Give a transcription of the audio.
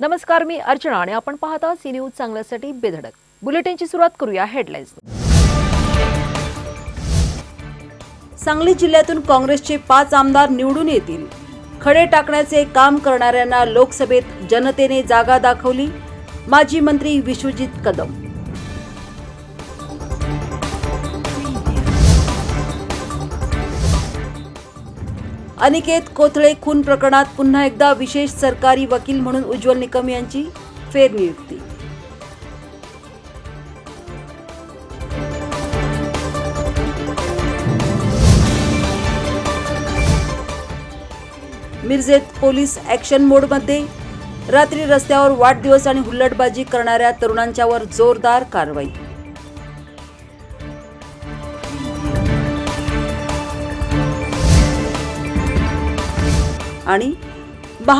नमस्कार मी अर्चना आणि आपण पाहता सी न्यूज चांगल्यासाठी बेधडक. बुलेटिनची सुरुवात करूया हेडलाईन्स. सांगली जिल्ह्यातून काँग्रेसचे पाच आमदार निवडून येतील. खडे टाकण्याचे काम करणाऱ्यांना लोकसभेत जनतेने जागा दाखवली. माजी मंत्री विश्वजित कदम. अनिकेत कोथळे खून प्रकरणात पुन्हा एकदा विशेष सरकारी वकील म्हणून उज्ज्वल निकम यांची फेरनियुक्ती. मिरजेत पोलीस ॲक्शन मोडमध्ये. रात्री रस्त्यावर वाढदिवस आणि हुल्लडबाजी करणाऱ्या तरुणांच्यावर जोरदार कारवाई. आणि